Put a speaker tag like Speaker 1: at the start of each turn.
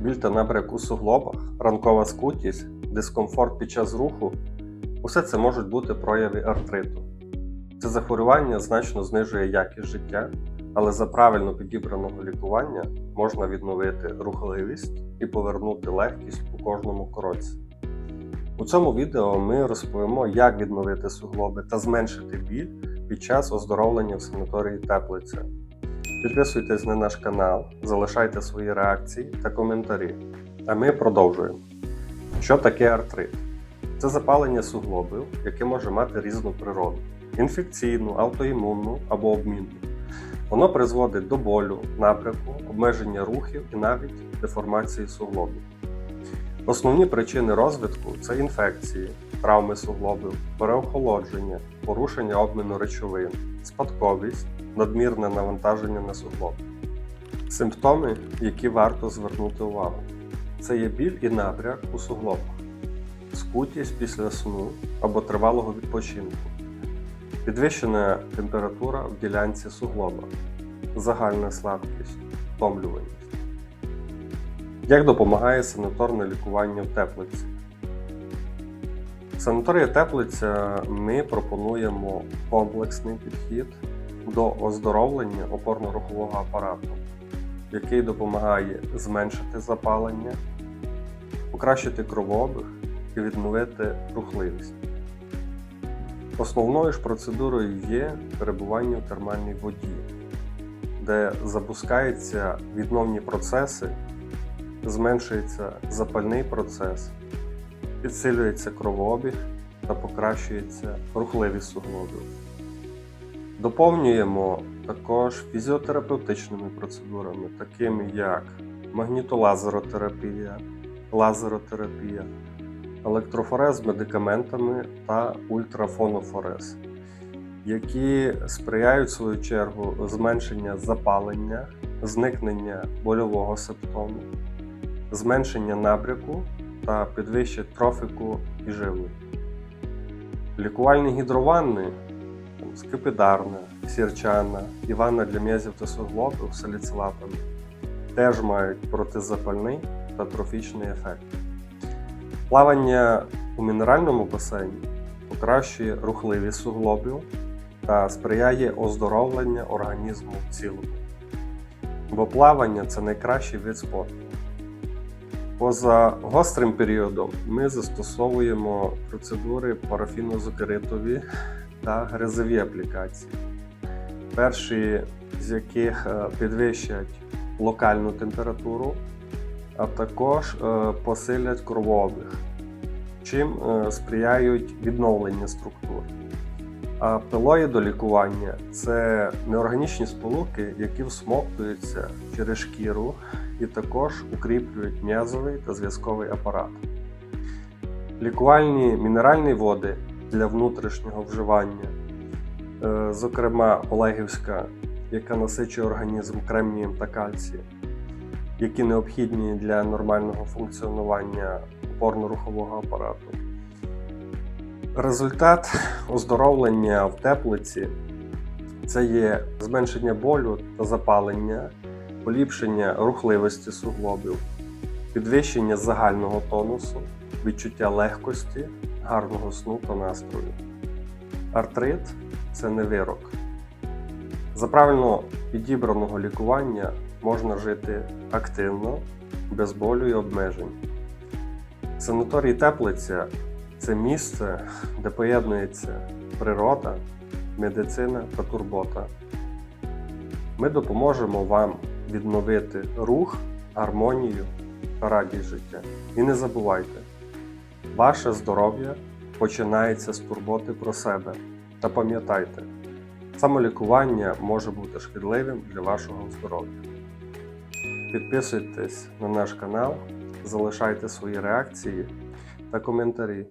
Speaker 1: Біль та набряк у суглобах, ранкова скутість, дискомфорт під час руху усе це можуть бути прояви артриту. Це захворювання значно знижує якість життя, але за правильно підібраного лікування можна відновити рухливість і повернути легкість у кожному кроці. У цьому відео ми розповімо, як відновити суглоби та зменшити біль під час оздоровлення в санаторії Теплиця. Підписуйтесь на наш канал, залишайте свої реакції та коментарі. А ми продовжуємо. Що таке артрит? Це запалення суглобів, яке може мати різну природу: інфекційну, автоімунну або обмінну. Воно призводить до болю, напряку, обмеження рухів і навіть деформації суглобів. Основні причини розвитку це інфекції, травми суглобів, переохолодження, порушення обміну речовин, спадковість, надмірне навантаження на суглоб. Симптоми, які варто звернути увагу, це є біль і набряк у суглобах, скутість після сну або тривалого відпочинку, підвищена температура в ділянці суглоба, загальна слабкість, втомлюваність. Як допомагає санаторне лікування в теплиці? В санаторії теплиця ми пропонуємо комплексний підхід до оздоровлення опорно-рухового апарату, який допомагає зменшити запалення, покращити кровообіг і відновити рухливість. Основною ж процедурою є перебування в термальній воді, де запускаються відновні процеси, зменшується запальний процес, підсилюється кровообіг та покращується рухливість суглобів. Доповнюємо також фізіотерапевтичними процедурами, такими як магнітолазеротерапія, лазеротерапія, електрофорез медикаментами та ультрафонофорез, які сприяють в свою чергу зменшення запалення, зникнення больового симптому, зменшення набряку та підвищить трофіку і живлення. Лікувальні гідрованни скипідарна, сірчана, і ванна для м'язів та суглобів саліцилатами теж мають протизапальний та трофічний ефект. Плавання у мінеральному басейні покращує рухливість суглобів та сприяє оздоровленню організму в цілому. Бо плавання це найкращий вид спорту. Поза гострим періодом ми застосовуємо процедури парафінозокеритові та грязові аплікації, перші з яких е, підвищать локальну температуру, а також е, посилять кровообіг, чим е, сприяють відновленню структур. А пилоїдолікування – це неорганічні сполуки, які всмоктуються через шкіру і також укріплюють м'язовий та зв'язковий апарат. Лікувальні мінеральні води для внутрішнього вживання, е, зокрема Олегівська, яка насичує організм кремнієм та кальцієм, які необхідні для нормального функціонування опорно-рухового апарату. Результат оздоровлення в теплиці це є зменшення болю та запалення, поліпшення рухливості суглобів, підвищення загального тонусу, відчуття легкості, гарного сну та настрою. Артрит це не вирок. За правильно підібраного лікування можна жити активно, без болю і обмежень. Санаторій Теплиця це місце, де поєднується природа, медицина та турбота. Ми допоможемо вам відновити рух, гармонію та радість життя. І не забувайте, ваше здоров'я починається з турботи про себе. Та пам'ятайте, самолікування може бути шкідливим для вашого здоров'я. Підписуйтесь на наш канал, залишайте свої реакції та коментарі.